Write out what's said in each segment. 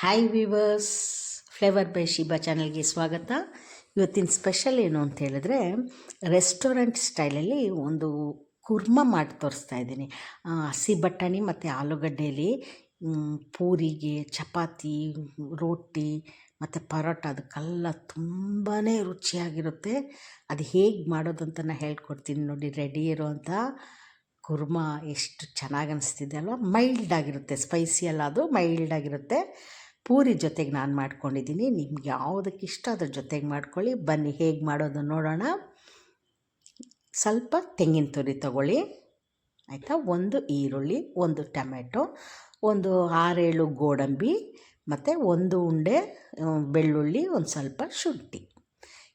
Hi viewers flavour by Shiba ಚಾನಲ್ಗೆ ಸ್ವಾಗತ. ಇವತ್ತಿನ ಸ್ಪೆಷಲ್ ಏನು ಅಂತ ಹೇಳಿದ್ರೆ ರೆಸ್ಟೋರೆಂಟ್ ಸ್ಟೈಲಲ್ಲಿ ಒಂದು ಕುರ್ಮ ಮಾಡಿ ತೋರಿಸ್ತಾ ಇದ್ದೀನಿ. ಹಸಿ ಬಟಾಣಿ ಮತ್ತು ಆಲೂಗಡ್ಡೆಯಲ್ಲಿ ಪೂರಿಗೆ, ಚಪಾತಿ, ರೋಟಿ ಮತ್ತು ಪರೋಟ, ಅದಕ್ಕೆಲ್ಲ ತುಂಬಾ ರುಚಿಯಾಗಿರುತ್ತೆ. ಅದು ಹೇಗೆ ಮಾಡೋದು ಅಂತ ನಾನು ಹೇಳ್ಕೊಡ್ತೀನಿ ನೋಡಿ ರೆಡಿ ಇರುವಂಥ ಕುರ್ಮ ಎಷ್ಟು ಚೆನ್ನಾಗಿ ಅನಿಸ್ತಿದೆ ಅಲ್ವಾ? ಮೈಲ್ಡ್ ಆಗಿರುತ್ತೆ ಸ್ಪೈಸಿ ಅಲ್ಲ ಅದು ಮೈಲ್ಡ್ ಆಗಿರುತ್ತೆ. ಪೂರಿ ಜೊತೆಗೆ ನಾನು ಮಾಡ್ಕೊಂಡಿದ್ದೀನಿ. ನಿಮ್ಗೆ ಯಾವುದಕ್ಕೆ ಇಷ್ಟ ಅದ್ರ ಜೊತೆಗೆ ಮಾಡ್ಕೊಳ್ಳಿ. ಬನ್ನಿ, ಹೇಗೆ ಮಾಡೋದು ನೋಡೋಣ. ಸ್ವಲ್ಪ ತೆಂಗಿನ ತುರಿ ತಗೊಳ್ಳಿ. ಆಯಿತಾ? ಒಂದು ಈರುಳ್ಳಿ, ಒಂದು ಟೊಮೆಟೊ, ಒಂದು ಆರೇಳು ಗೋಡಂಬಿ, ಮತ್ತು ಒಂದು ಉಂಡೆ ಬೆಳ್ಳುಳ್ಳಿ, ಒಂದು ಸ್ವಲ್ಪ ಶುಂಠಿ.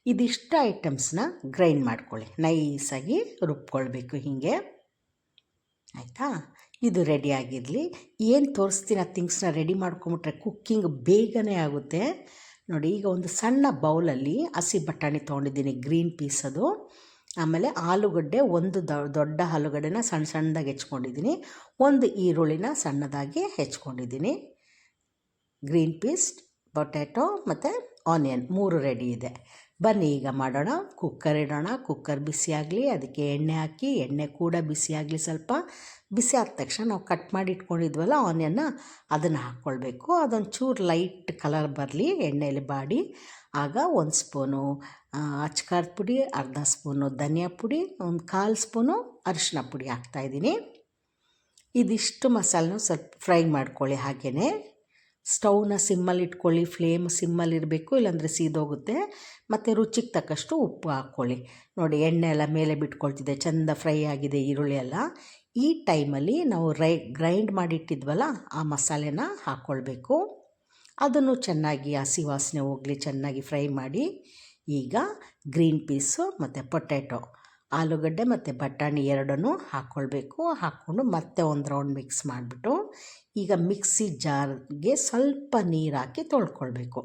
ಇದಿಷ್ಟು ಐಟಮ್ಸ್ನ ಗ್ರೈಂಡ್ ಮಾಡ್ಕೊಳ್ಳಿ. ನೈಸಾಗಿ ರುಬ್ಕೊಳ್ಬೇಕು ಹೀಗೆ. ಆಯಿತಾ? ಇದು ರೆಡಿ ಆಗಿರಲಿ. ಏನು ತೋರಿಸ್ತೀನಿ ಆ ಥಿಂಗ್ಸ್ನ ರೆಡಿ ಮಾಡ್ಕೊಂಬಿಟ್ರೆ ಕುಕ್ಕಿಂಗ್ ಬೇಗನೆ ಆಗುತ್ತೆ. ನೋಡಿ, ಈಗ ಒಂದು ಸಣ್ಣ ಬೌಲಲ್ಲಿ ಹಸಿ ಬಟಾಣಿ ತೊಗೊಂಡಿದ್ದೀನಿ ಗ್ರೀನ್ ಪೀಸ್ ಅದು. ಆಮೇಲೆ ಆಲೂಗಡ್ಡೆ ಒಂದು ದೊಡ್ಡ ಆಲೂಗಡ್ಡೆನ ಸಣ್ಣ ಸಣ್ಣದಾಗಿ ಹೆಚ್ಕೊಂಡಿದ್ದೀನಿ. ಒಂದು ಈರುಳ್ಳಿನ ಸಣ್ಣದಾಗಿ ಹೆಚ್ಕೊಂಡಿದ್ದೀನಿ. ಗ್ರೀನ್ ಪೀಸ್ ಪೊಟ್ಯಾಟೊ ಮತ್ತು ಆನಿಯನ್ ಮೂರು ರೆಡಿ ಇದೆ. ಬನ್ನಿ, ಈಗ ಮಾಡೋಣ. ಕುಕ್ಕರ್ ಇಡೋಣ. ಕುಕ್ಕರ್ ಬಿಸಿಯಾಗಲಿ ಅದಕ್ಕೆ ಎಣ್ಣೆ ಹಾಕಿ, ಎಣ್ಣೆ ಕೂಡ ಬಿಸಿಯಾಗಲಿ ಸ್ವಲ್ಪ. ಬಿಸಿ ಆದ ತಕ್ಷಣ ನಾವು ಕಟ್ ಮಾಡಿ ಇಟ್ಕೊಂಡಿದ್ವಲ್ಲ ಆನಿಯನ್ನ ಅದನ್ನು ಹಾಕ್ಕೊಳ್ಬೇಕು. ಅದೊಂದು ಚೂರು ಲೈಟ್ ಕಲರ್ ಬರಲಿ ಎಣ್ಣೆಯಲ್ಲಿ ಬಾಡಿ. ಆಗ ಒಂದು ಸ್ಪೂನು ಅಚ್ಕಾರದ ಪುಡಿ, ಅರ್ಧ ಸ್ಪೂನು ಧನಿಯಾ ಪುಡಿ, ಒಂದು ಕಾಲು ಸ್ಪೂನು ಅರಿಶಿನ ಪುಡಿ ಹಾಕ್ತಾಯಿದ್ದೀನಿ ಇದಿಷ್ಟು ಮಸಾಲೆನೂ ಸ್ವಲ್ಪ ಫ್ರೈ ಮಾಡ್ಕೊಳ್ಳಿ ಹಾಗೆಯೇ ಸ್ಟವ್ನ ಸಿಮ್ಮಲ್ಲಿ ಇಟ್ಕೊಳ್ಳಿ ಫ್ಲೇಮ್ ಸಿಮ್ಮಲ್ಲಿ ಇರಬೇಕು, ಇಲ್ಲಾಂದರೆ ಸೀದೋಗುತ್ತೆ. ಮತ್ತು ರುಚಿಗೆ ತಕ್ಕಷ್ಟು ಉಪ್ಪು ಹಾಕ್ಕೊಳ್ಳಿ. ನೋಡಿ, ಎಣ್ಣೆ ಎಲ್ಲ ಮೇಲೆ ಬಿಟ್ಕೊಳ್ತಿದೆ ಚೆಂದ ಫ್ರೈ ಆಗಿದೆ ಈರುಳ್ಳಿ ಎಲ್ಲ. ಈ ಟೈಮಲ್ಲಿ ನಾವು ರೈ ಗ್ರೈಂಡ್ ಮಾಡಿಟ್ಟಿದ್ವಲ್ಲ, ಆ ಮಸಾಲೆನ ಹಾಕ್ಕೊಳ್ಬೇಕು. ಅದನ್ನು ಚೆನ್ನಾಗಿ ಹಸಿ ವಾಸನೆ ಹೋಗಲಿ, ಚೆನ್ನಾಗಿ ಫ್ರೈ ಮಾಡಿ. ಈಗ ಗ್ರೀನ್ ಪೀಸು ಮತ್ತು ಪೊಟ್ಯಾಟೊ ಆಲೂಗಡ್ಡೆ ಮತ್ತು ಬಟಾಣಿ ಎರಡನ್ನೂ ಹಾಕ್ಕೊಳ್ಬೇಕು ಹಾಕ್ಕೊಂಡು ಮತ್ತೆ ಒಂದು ರೌಂಡ್ ಮಿಕ್ಸ್ ಮಾಡಿಬಿಟ್ಟು ಈಗ ಮಿಕ್ಸಿ ಜಾರ್ಗೆ ಸ್ವಲ್ಪ ನೀರು ಹಾಕಿ ತೊಳ್ಕೊಳ್ಬೇಕು.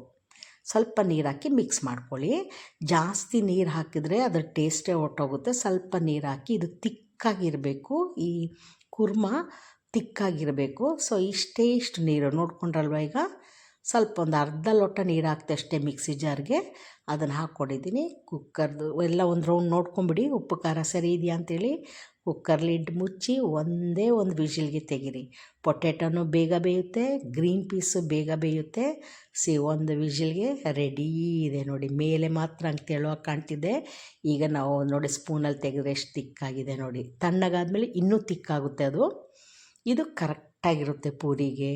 ಸ್ವಲ್ಪ ನೀರು ಹಾಕಿ ಮಿಕ್ಸ್ ಮಾಡ್ಕೊಳ್ಳಿ. ಜಾಸ್ತಿ ನೀರು ಹಾಕಿದರೆ ಅದರ ಟೇಸ್ಟೇ ಹೊರ್ಟೋಗುತ್ತೆ. ಸ್ವಲ್ಪ ನೀರು ಹಾಕಿ ಇದು ತಿಕ್ಕಾಗಿರಬೇಕು. ಈ ಕುರ್ಮ ತಿಕ್ಕಾಗಿರಬೇಕು. ಸೊ ಇಷ್ಟೇ ಇಷ್ಟು ನೀರು ನೋಡ್ಕೊಂಡ್ರಲ್ವ ಈಗ? ಸ್ವಲ್ಪ ಒಂದು ಅರ್ಧ ಲೋಟ ನೀರು ಹಾಕ್ತೆ ಅಷ್ಟೇ ಮಿಕ್ಸಿ ಜಾರ್ಗೆ. ಅದನ್ನು ಹಾಕ್ಕೊಂಡಿದ್ದೀನಿ. ಕುಕ್ಕರ್ದು ಎಲ್ಲ ಒಂದು ರೌಂಡ್ ನೋಡ್ಕೊಂಬಿಡಿ. ಉಪ್ಪು, ಖಾರ ಸರಿ ಇದೆಯಾ ಅಂತೇಳಿ ಕುಕ್ಕರ್ ಲಿಡ್ ಮುಚ್ಚಿ ಒಂದೇ ಒಂದು ವಿಷಿಲ್ಗೆ ತೆಗಿರಿ. ಪೊಟ್ಯಾಟೋನು ಬೇಗ ಬೇಯುತ್ತೆ, ಗ್ರೀನ್ ಪೀಸು ಬೇಗ ಬೇಯುತ್ತೆ. ಸಿ ಒಂದು ವಿಜಿಲ್ಗೆ ರೆಡಿ ಇದೆ ನೋಡಿ. ಮೇಲೆ ಮಾತ್ರ ಹಂಗೆ ತೆಳುವಾಗಿ ಕಾಣ್ತಿದೆ. ಈಗ ನಾವು ನೋಡಿ ಸ್ಪೂನಲ್ಲಿ ತೆಗೆದ್ರೆ ಎಷ್ಟು ತಿಕ್ಕಾಗಿದೆ ನೋಡಿ. ತಣ್ಣಗಾದಮೇಲೆ ಇನ್ನೂ ತಿಕ್ಕಾಗುತ್ತೆ ಅದು. ಇದು ಕರೆಕ್ಟಾಗಿರುತ್ತೆ ಪೂರಿಗೆ.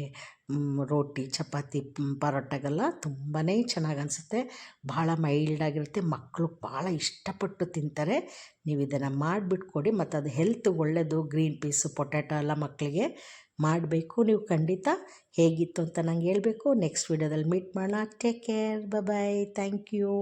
ರೋಟಿ, ಚಪಾತಿ ಪರೋಟಗೆಲ್ಲ ತುಂಬಾ ಚೆನ್ನಾಗಿ ಅನಿಸುತ್ತೆ. ಭಾಳ ಮೈಲ್ಡಾಗಿರುತ್ತೆ ಮಕ್ಕಳು ಭಾಳ ಇಷ್ಟಪಟ್ಟು ತಿಂತಾರೆ. ನೀವು ಇದನ್ನು ಮಾಡಿಬಿಟ್ಟು ಕೊಡಿ ಮತ್ತು ಅದು ಹೆಲ್ತ್ ಒಳ್ಳೆಯದು ಗ್ರೀನ್ ಪೀಸು ಪೊಟ್ಯಾಟೊ ಎಲ್ಲ ಮಕ್ಕಳಿಗೆ ಮಾಡಬೇಕು. ನೀವು ಖಂಡಿತ ಹೇಗಿತ್ತು ಅಂತ ನಂಗೆ ಹೇಳಬೇಕು. ನೆಕ್ಸ್ಟ್ ವೀಡಿಯೋದಲ್ಲಿ ಮೀಟ್ ಮಾಡೋಣ. Take care bye thank you